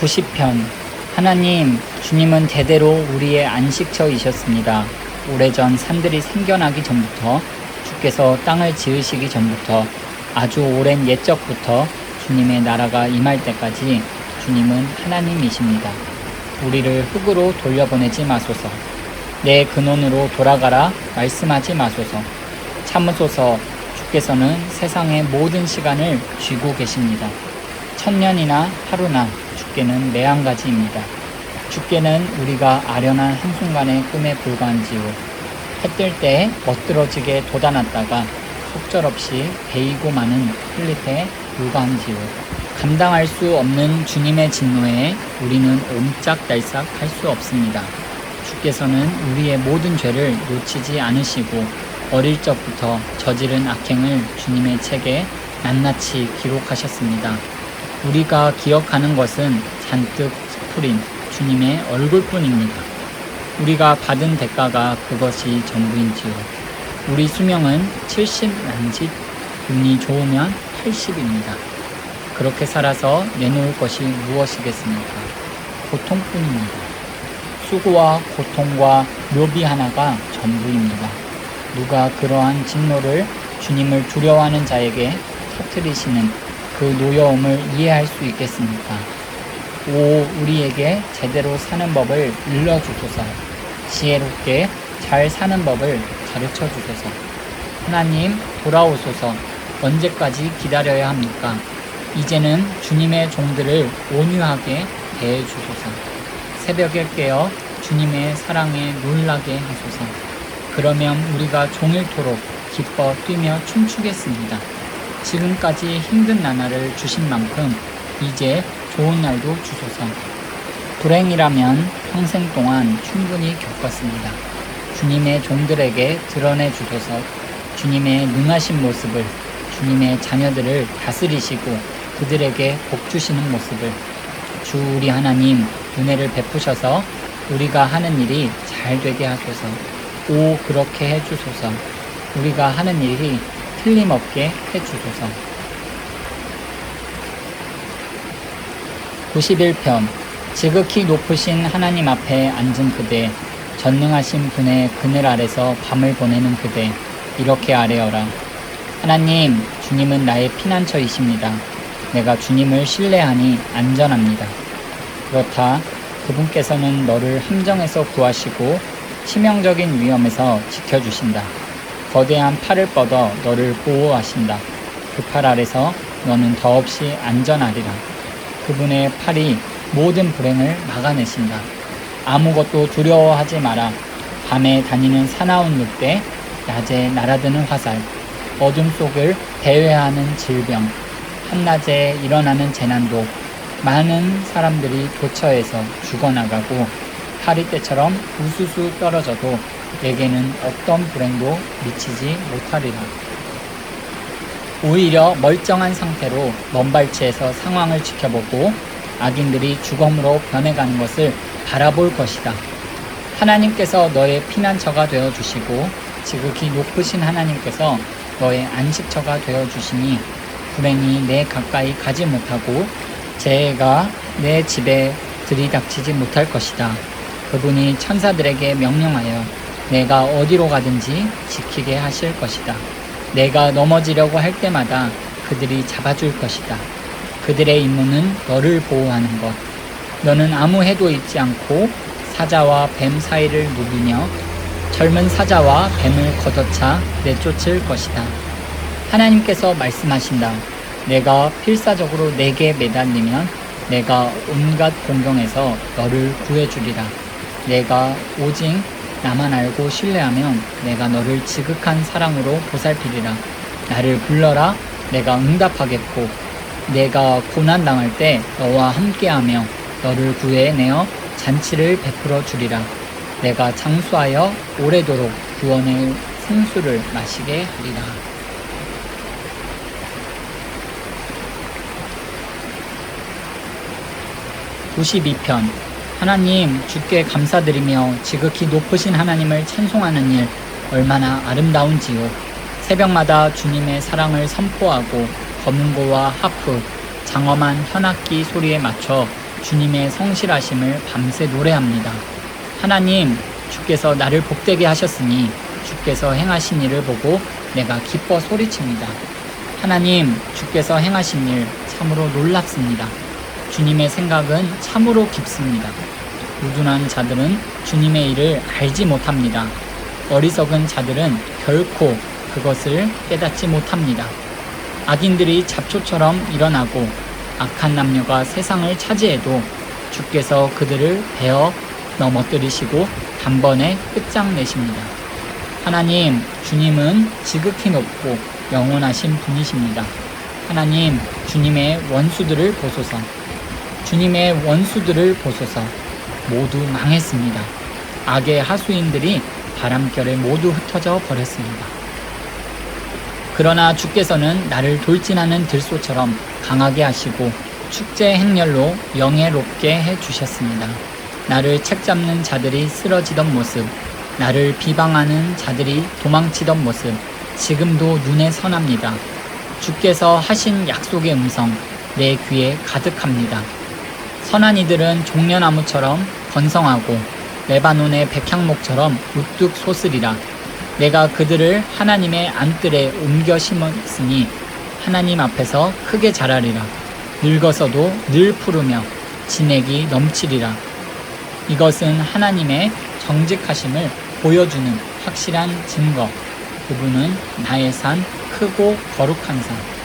90편 하나님, 주님은 대대로 우리의 안식처이셨습니다. 오래전 산들이 생겨나기 전부터 주께서 땅을 지으시기 전부터 아주 오랜 옛적부터 주님의 나라가 임할 때까지 주님은 하나님이십니다. 우리를 흙으로 돌려보내지 마소서. 내 근원으로 돌아가라 말씀하지 마소서. 참으소서 주께서는 세상의 모든 시간을 쥐고 계십니다. 천년이나 하루나 주께는 매한가지입니다. 주께는 우리가 아련한 한순간의 꿈에 불과한지요. 해뜰 때 멋들어지게 돋아났다가 속절없이 베이고 마는 흘릿에 불과한지요. 감당할 수 없는 주님의 진노에 우리는 옴짝달싹 할 수 없습니다. 주께서는 우리의 모든 죄를 놓치지 않으시고 어릴 적부터 저지른 악행을 주님의 책에 낱낱이 기록하셨습니다. 우리가 기억하는 것은 잔뜩 찌푸린 주님의 얼굴뿐입니다. 우리가 받은 대가가 그것이 전부인지요. 우리 수명은 70 난짓, 운이 좋으면 80입니다. 그렇게 살아서 내놓을 것이 무엇이겠습니까? 고통뿐입니다. 수고와 고통과 묘비 하나가 전부입니다. 누가 그러한 진노를 주님을 두려워하는 자에게 터뜨리시는 그 노여움을 이해할 수 있겠습니까? 오, 우리에게 제대로 사는 법을 일러주소서. 지혜롭게 잘 사는 법을 가르쳐 주소서. 하나님, 돌아오소서. 언제까지 기다려야 합니까? 이제는 주님의 종들을 온유하게 대해 주소서. 새벽에 깨어 주님의 사랑에 놀라게 하소서. 그러면 우리가 종일토록 기뻐 뛰며 춤추겠습니다. 지금까지 힘든 나날을 주신 만큼 이제 좋은 날도 주소서. 불행이라면 평생 동안 충분히 겪었습니다. 주님의 종들에게 드러내 주소서. 주님의 능하신 모습을, 주님의 자녀들을 다스리시고 그들에게 복 주시는 모습을 주 우리 하나님 은혜를 베푸셔서 우리가 하는 일이 잘 되게 하소서. 오 그렇게 해 주소서. 우리가 하는 일이 틀림없게 해 주소서. 91편 지극히 높으신 하나님 앞에 앉은 그대 전능하신 분의 그늘 아래서 밤을 보내는 그대 이렇게 아뢰어라. 하나님 주님은 나의 피난처이십니다. 내가 주님을 신뢰하니 안전합니다. 그렇다. 그분께서는 너를 함정에서 구하시고 치명적인 위험에서 지켜주신다 거대한 팔을 뻗어 너를 보호하신다 그 팔 아래서 너는 더없이 안전하리라 그분의 팔이 모든 불행을 막아내신다. 아무것도 두려워하지 마라. 밤에 다니는 사나운 늑대, 낮에 날아드는 화살, 어둠 속을 대회하는 질병, 한낮에 일어나는 재난도 많은 사람들이 도처에서 죽어나가고 파리떼처럼 우수수 떨어져도 내게는 어떤 불행도 미치지 못하리라. 오히려 멀쩡한 상태로 먼발치에서 상황을 지켜보고 악인들이 주검으로 변해가는 것을 바라볼 것이다. 하나님께서 너의 피난처가 되어 주시고 지극히 높으신 하나님께서 너의 안식처가 되어 주시니 불행이 내 가까이 가지 못하고 재해가 내 집에 들이닥치지 못할 것이다. 그분이 천사들에게 명령하여 내가 어디로 가든지 지키게 하실 것이다. 내가 넘어지려고 할 때마다 그들이 잡아줄 것이다. 그들의 임무는 너를 보호하는 것. 너는 아무 해도 잊지 않고 사자와 뱀 사이를 누비며 젊은 사자와 뱀을 걷어차 내쫓을 것이다. 하나님께서 말씀하신다. 내가 필사적으로 내게 매달리면 내가 온갖 공경에서 너를 구해주리라. 내가 오직 나만 알고 신뢰하면 내가 너를 지극한 사랑으로 보살피리라. 나를 불러라. 내가 응답하겠고 내가 고난 당할 때 너와 함께하며 너를 구해내어 잔치를 베풀어 주리라. 내가 장수하여 오래도록 구원의 생수를 마시게 하리라. (92편) 하나님 주께 감사드리며 지극히 높으신 하나님을 찬송하는 일 얼마나 아름다운지요 새벽마다 주님의 사랑을 선포하고 검은고와 하프, 장엄한 현악기 소리에 맞춰 주님의 성실하심을 밤새 노래합니다. 하나님, 주께서 나를 복되게 하셨으니 주께서 행하신 일을 보고 내가 기뻐 소리칩니다. 하나님, 주께서 행하신 일 참으로 놀랍습니다. 주님의 생각은 참으로 깊습니다. 우둔한 자들은 주님의 일을 알지 못합니다. 어리석은 자들은 결코 그것을 깨닫지 못합니다. 악인들이 잡초처럼 일어나고 악한 남녀가 세상을 차지해도 주께서 그들을 베어 넘어뜨리시고 단번에 끝장내십니다. 하나님, 주님은 지극히 높고 영원하신 분이십니다. 하나님, 주님의 원수들을 보소서. 주님의 원수들을 보소서. 모두 망했습니다. 악의 하수인들이 바람결에 모두 흩어져 버렸습니다. 그러나 주께서는 나를 돌진하는 들소처럼 강하게 하시고 축제 행렬로 영예롭게 해 주셨습니다. 나를 책잡는 자들이 쓰러지던 모습, 나를 비방하는 자들이 도망치던 모습, 지금도 눈에 선합니다. 주께서 하신 약속의 음성, 내 귀에 가득합니다. 선한 이들은 종려나무처럼 건성하고 레바논의 백향목처럼 우뚝 솟으리라. 내가 그들을 하나님의 안뜰에 옮겨 심었으니 하나님 앞에서 크게 자라리라. 늙어서도 늘 푸르며 진액이 넘치리라. 이것은 하나님의 정직하심을 보여주는 확실한 증거. 그분은 나의 산, 크고 거룩한 산.